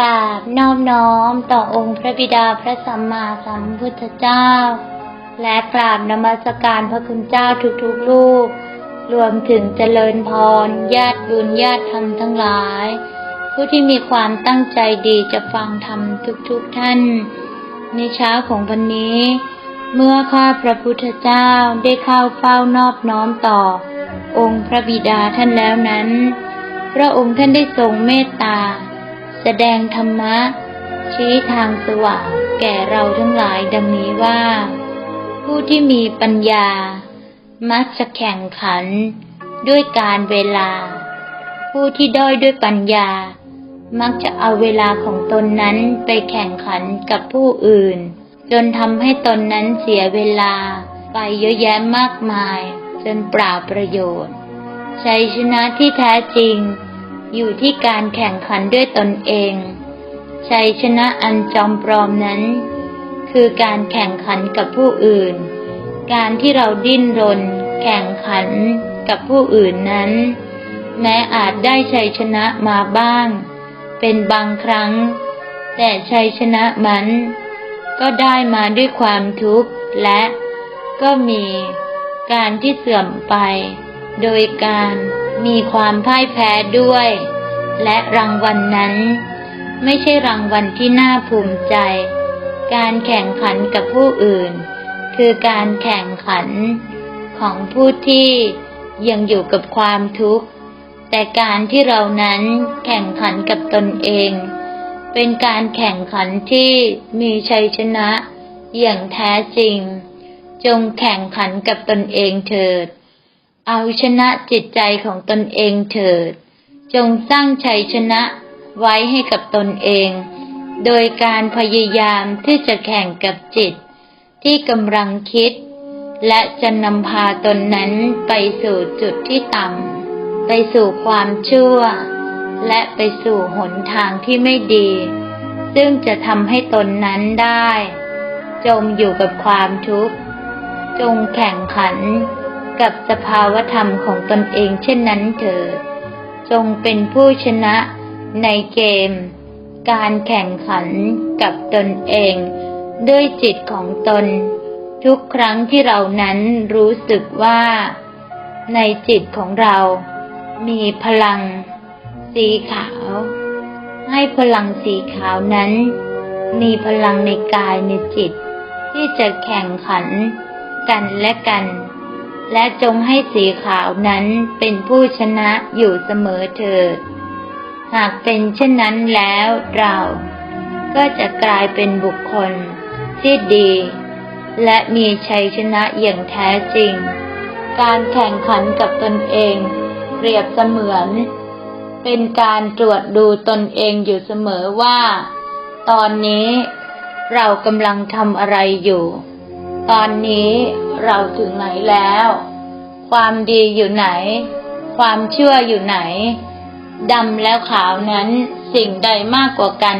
ราบนอบน้อมต่อองค์พระบิดาพระสัมมาสัมพุทธเจ้า และกราบนมัสการพระคุณเจ้าทุกๆรูป รวมถึงเจริญพรญาติบุญญาติธรรมทั้งหลาย ผู้ที่มีความตั้งใจดีจะฟังธรรมทุกๆท่าน ในเช้าของวันนี้ เมื่อข้าพระพุทธเจ้าได้เข้าเฝ้านอบน้อมต่อ องค์พระบิดาท่านแล้วนั้น พระองค์ท่านได้ทรงเมตตา แสดงธรรมะ ชี้ทางสว่างแก่เราทั้งหลายดังนี้ว่า ผู้ที่มีปัญญา มักจะแข่งขันด้วยการเวลา ผู้ที่ด้อยด้วยปัญญา มักจะเอาเวลาของตนนั้นไปแข่งขันกับผู้อื่น จนทำให้ตนนั้นเสียเวลา ไปเยอะแยะมากมายจนเปล่าประโยชน์ชัยชนะที่แท้จริง อยู่ที่การแข่งขันด้วยตนเอง ชัยชนะอันจอมปลอมนั้น คือการแข่งขันกับผู้อื่น การที่เราดิ้นรน แข่งขันกับผู้อื่นนั้น แม้อาจได้ชัยชนะมาบ้าง เป็นบางครั้ง แต่ชัยชนะมันก็ได้มาด้วยความทุกข์และก็มีการที่เสื่อมไป โดยการ มีความพ่ายแพ้ด้วย และรางวัลนนั้น ไม่ใช่รางวัลที่น่าภูมิใจ การแข่งขันกับผู้อื่น คือการแข่งขันของผู้ที่ยังอยู่กับความทุกข์ แต่การที่เรานั้นแข่งขันกับตนเอง เป็นการแข่งขันที่มีชัยชนะอย่างแท้จริง จงแข่งขันกับตนเองเถิด เอาชนะจิตใจของตนเองเถิด จงสร้างชัยชนะไว้ให้กับตนเอง โดยการพยายามที่จะแข่งกับจิต ที่กำลังคิด และจะนำพาตนนั้นไปสู่จุดที่ต่ำไปสู่ความชั่ว และไปสู่หนทางที่ไม่ดี ซึ่งจะทำให้ตนนั้นได้ จมอยู่กับความทุกข์ จงแข่งขัน กับสภาวธรรมของตนเองเช่นนั้นเถิด จงเป็นผู้ชนะในเกม การแข่งขันกับตนเอง ด้วยจิตของตน ทุกครั้งที่เรานั้นรู้สึกว่า ในจิตของเรา มีพลัง สีขาว ให้พลังสีขาวนั้น มีพลังในกายในจิต ที่จะแข่งขันกันและกัน และจงให้สีขาวนั้นเป็นผู้ชนะอยู่เสมอเถิด หากเป็นเช่นนั้นแล้วเราก็จะกลายเป็นบุคคลที่ดี และมีชัยชนะอย่างแท้จริง การแข่งขันกับตนเองเปรียบเสมือน เป็นการตรวจดูตนเองอยู่เสมอว่า ตอนนี้เรากำลังทำอะไรอยู่ ตอนนี้ เราถึงไหนแล้ว ความดีอยู่ไหน ความเชื่ออยู่ไหนดำแล้วขาวนั้นสิ่งใดมากกว่ากัน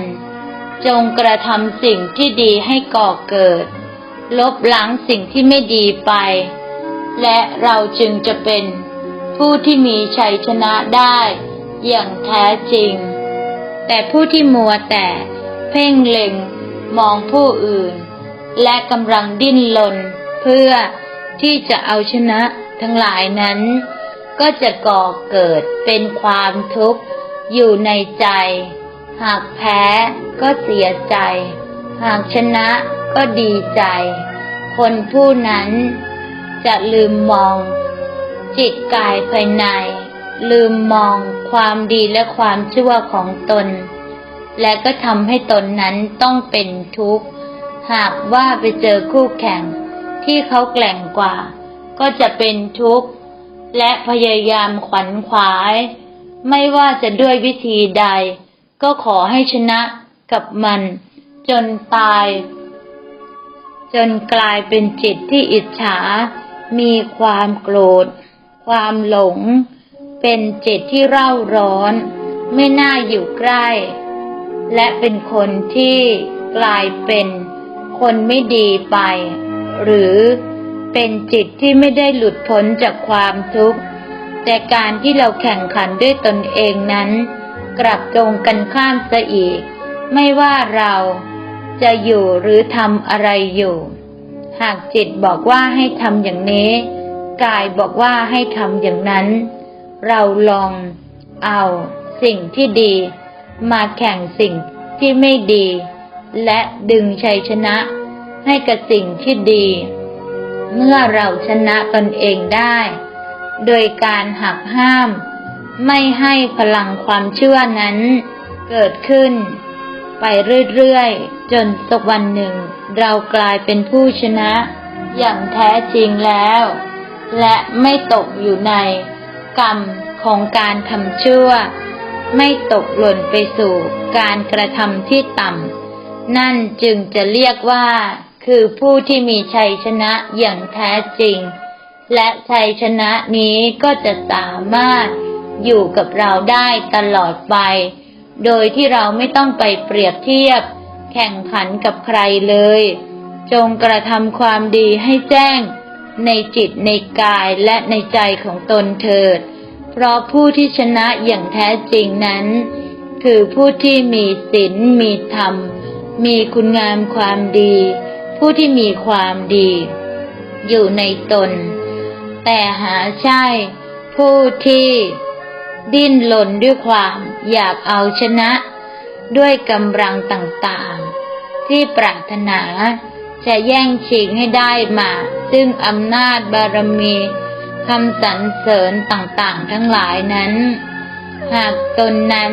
จงกระทำสิ่งที่ดีให้ก่อเกิด ลบล้างสิ่งที่ไม่ดีไป และเราจึงจะเป็นผู้ที่มีชัยชนะได้อย่างแท้จริง แต่ผู้ที่มัวแต่เพ่งเล็งมองผู้อื่น และกำลังดิ้นรน เพื่อที่จะเอาชนะทั้งหลายนั้น ก็จะก่อเกิดเป็นความทุกข์อยู่ในใจ หากแพ้ก็เสียใจ หากชนะก็ดีใจ คนผู้นั้นจะลืมมอง จิตกายภายใน ลืมมองความดีและความชั่วของตน และก็ทำให้ตนนั้นต้องเป็นทุกข์ หากว่าไปเจอคู่แข่ง ที่เขาแกล่งกว่า ก็จะเป็นทุกข์ และพยายามขวัญขวาย ไม่ว่าจะด้วยวิธีใด ก็ขอให้ชนะกับมัน จนตาย จนกลายเป็นจิตที่อิจฉา มีความโกรธ ความหลง เป็นจิตที่เร่าร้อน ไม่น่าอยู่ใกล้ และเป็นคนที่กลายเป็นคนไม่ดีไป หรือเป็นจิตที่ไม่ได้หลุดพ้นจากความทุกข์ แต่การที่เราแข่งขันด้วยตนเองนั้น กลับตรงกันข้ามซะอีก ไม่ว่าเราจะอยู่หรือทำอะไรอยู่ หากจิตบอกว่าให้ทำอย่างนี้ กายบอกว่าให้ทำอย่างนั้น เราลองเอาสิ่งที่ดี มาแข่งสิ่งที่ไม่ดี และดึงชัยชนะ ให้กับสิ่งที่ดี เมื่อเราชนะตนเองได้ โดยการหักห้าม ไม่ให้พลังความเชื่อนั้น เกิดขึ้น ไปเรื่อยๆ จนสักวันหนึ่ง เรากลายเป็นผู้ชนะ อย่างแท้จริงแล้ว และไม่ตกอยู่ใน กรรมของการทำชั่ว ไม่ตกหล่นไปสู่การกระทำที่ต่ำนั่นจึงจะเรียกว่า คือผู้ที่มีชัยชนะอย่างแท้จริง และชัยชนะนี้ก็จะสามารถอยู่กับเราได้ตลอดไป โดยที่เราไม่ต้องไปเปรียบเทียบ แข่งขันกับใครเลย จงกระทำความดีให้แจ้ง ในจิตในกายและในใจของตนเถิด เพราะผู้ที่ชนะอย่างแท้จริงนั้น คือผู้ที่มีศีลมีธรรม มีคุณงามความดี ผู้ที่มีความดี อยู่ในตน แต่หาใช่ ผู้ที่ ดิ้นรนด้วยความอยากเอาชนะ ด้วยกำลังต่างๆ ที่ปรารถนาจะแย่งชิงให้ได้มา ซึ่งอำนาจบารมีคำสรรเสริญต่างๆ ทั้งหลายนั้น หากตนนั้น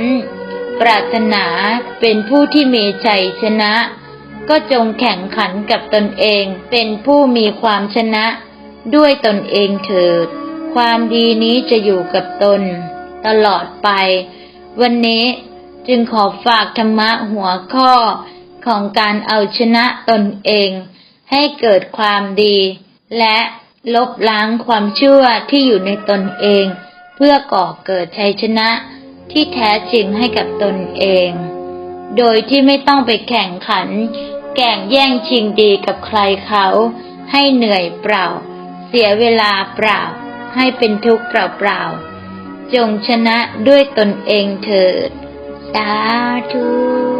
ปรารถนาเป็นผู้ที่มีชัยชนะ ก็จงแข่งขันกับตนเองเป็นผู้มีความชนะ ด้วยตนเองเถิด ความดีนี้จะอยู่กับตน ตลอดไป วันนี้จึงขอฝากธรรมะหัวข้อของการเอาชนะตนเอง ให้เกิดความดี และลบล้างความชั่วที่อยู่ในตนเอง เพื่อก่อเกิดชัยชนะที่แท้จริงให้กับตนเอง โดยที่ไม่ต้องไปแข่งขัน แก่งแย่งชิงดีกับใครเขา ให้เหนื่อยเปล่า เสียเวลาเปล่า ให้เป็นทุกข์เปล่าๆจงชนะด้วยตนเองเถิด สาธุ